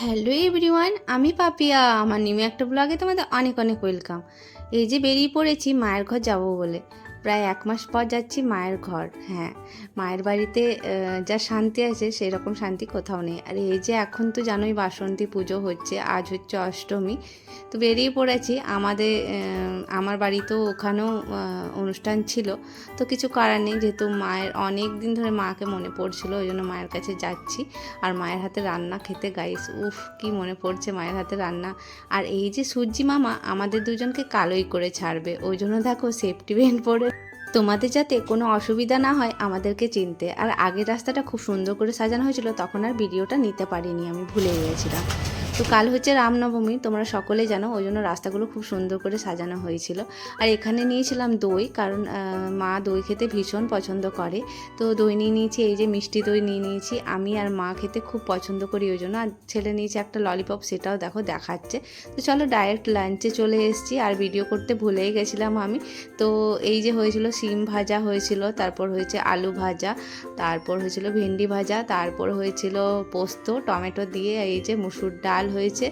Hello everyone, আমি পাপিয়া। আমার নিমে একটা ব্লগে তোমাদের অনেক অনেক ওয়েলকাম। এই যে বেরিয়ে পড়েছি, মায়ের ঘর যাব বলে। প্রায় এক মাস পর যাচ্ছি মায়ের ঘর হ্যাঁ। মায়ের বাড়িতে যা শান্তি আছে সেই রকম শান্তি কোথাও নেই। আর এই যে এখন তো জানোই বাসন্তী পুজো হচ্ছে, আজ হচ্ছে অষ্টমী। তো বেরিয়ে পড়েছি, আমাদের আমার বাড়িতেও ওখানেও অনুষ্ঠান ছিল। তো কিছু করার নেই, যেহেতু মায়ের অনেক দিন ধরে মাকে মনে পড়ছিল, ওই জন্য মায়ের কাছে যাচ্ছি। আর মায়ের হাতে রান্না খেতে গাইস উফ, কি মনে পড়ছে মায়ের হাতে রান্না। আর এই যে সূর্যি মামা, আমাদের দুজনকে কালোই করে ছাড়বে। ওই জন্য দেখো সেফটি বেল্ট পরে তোমাদের যাতে কোনো অসুবিধা না হয় আমাদেরকে চিনতে। আর আগের রাস্তাটা খুব সুন্দর করে সাজানো হয়েছিল, তখন আর ভিডিওটা নিতে পারিনি, আমি ভুলে গিয়েছিলাম। তো কাল হচ্ছে রামনবমী, তোমরা সকলে জানো, ওই জন্য রাস্তাগুলো খুব সুন্দর করে সাজানো হয়েছিল। আর এখানে নিয়েছিলাম দই, কারণ মা দই খেতে ভীষণ পছন্দ করে। তো দই নিয়ে নিয়েছি, এই যে মিষ্টি দই নিয়ে নিয়েছি। আমি আর মা খেতে খুব পছন্দ করি ওই জন্য। আর ছেলে নিয়েছে একটা ললিপপ, সেটাও দেখো দেখাচ্ছে। তো চলো ডাইরেক্ট লাঞ্চে চলে এসেছি। আর ভিডিও করতে ভুলেই গেছিলাম আমি। তো এই যে হয়েছিল শিম ভাজা হয়েছিল, তারপর হয়েছে আলু ভাজা, তারপর হয়েছিল ভেন্ডি ভাজা, তারপর হয়েছিল পোস্ত, টমেটো দিয়ে এই যে মুসুর ডাল হয়েছে।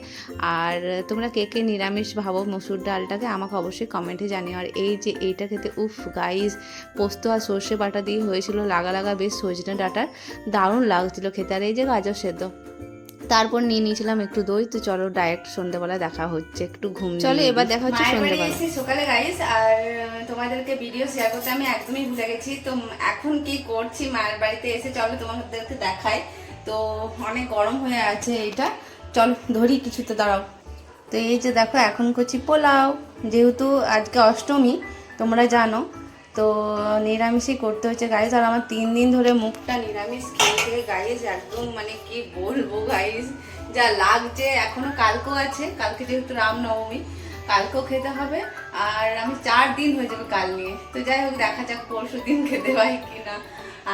আর তোমরা কে কে নিরামিষ ভাবো মুসুর ডালটাকে আমাকে অবশ্যই কমেন্টে জানিও। আর এই যে এইটা খেতে উফ গাইস পোস্ত আর সর্ষে বাটা দিয়ে হয়েছিল লাগা লাগা বেশ সজনে ডাটার। দারুণ লাগছিল খেতে। আর এই যে গাজর সেদ্ধ তারপর নিয়ে নিয়েছিলাম একটু দই। তো চলো ডাইরেক্ট সন্ধ্যেবেলা দেখা হচ্ছে একটু ঘুম চলো এবার দেখা হচ্ছে সন্ধ্যেবেলা। এসে সকালে গাইস আর তোমাদেরকে ভিডিও শেয়ার করতে আমি একদমই ভুলে গেছি। তো এখন কি করছি মায়ের বাড়িতে এসে চলো তোমাদেরকে দেখাই। তো অনেক গরম হয়ে আছে এটা চলো, ধরি কিছুতে, দাঁড়াও। তো এই যে দেখো, এখন করছি পোলাও। যেহেতু আজকে অষ্টমী, তোমরা জানো, তো নিরামিষই করতে হচ্ছে গাইস আর আমার তিন দিন ধরে মুখটা নিরামিষ, খেয়ে গাইস একদম মানে কি বলব গাইস যা লাগছে, এখনও কালকেও আছে। কালকে যেহেতু রামনবমী, কালকেও খেতে হবে। আর আমি চার দিন হয়ে যাবে কাল নিয়ে। তো যাই হোক, দেখা যাক পরশু দিন খেতে পাই কিনা।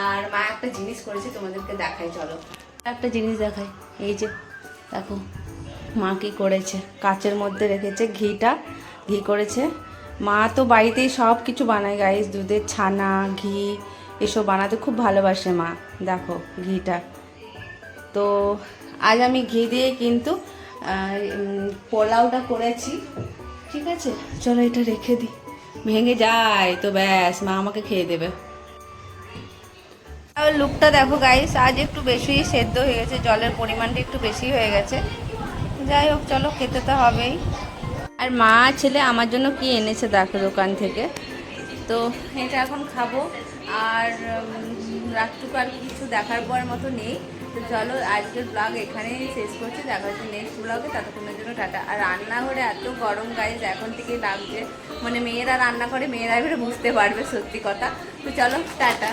আর মা একটা জিনিস করেছে, তোমাদেরকে দেখাই, চলো। একটা জিনিস দেখাই, এই যে। দেখো, মা কি করেছে? কাচের মধ্যে রেখেছে ঘিটা, ঘি করেছে। মা তো বাড়িতেই সব কিছু বানায় গাইস দুধের ছানা, ঘি, এসব বানাতে খুব ভালোবাসে মা। দেখো, ঘিটা। তো আজ আমি ঘি দিয়ে কিন্তু পোলাওটা করেছি। ঠিক আছে? চলো এটা রেখে দিই। ভেঙে যায়, তো ব্যাস, মা আমাকে খেয়ে দেবে। লুকটা দেখো গাইস আজ একটু বেশি সেদ্ধ হয়ে গেছে, জলের পরিমাণটা একটু বেশি হয়ে গেছে। যাই হোক, চলো, খেতে তো হবেই। আর মা ছেলে আমার জন্য কি এনেছে দেখো দোকান থেকে? তো এটা এখন খাব, আর রাতটুকু আর কিছু দেখার পর মতো নেই। তো চলো, আজকের ব্লগ এখানেই শেষ করছি, দেখা হচ্ছে নেক্সট ব্লগে ততক্ষণের জন্য টাটা। আর রান্নাঘরে এত গরম গাইজ এখন থেকেই লাগছে। মানে মেয়েরা রান্না করে মেয়েরা এবারে বুঝতে পারবে সত্যি কথা। তো চলো, টাটা।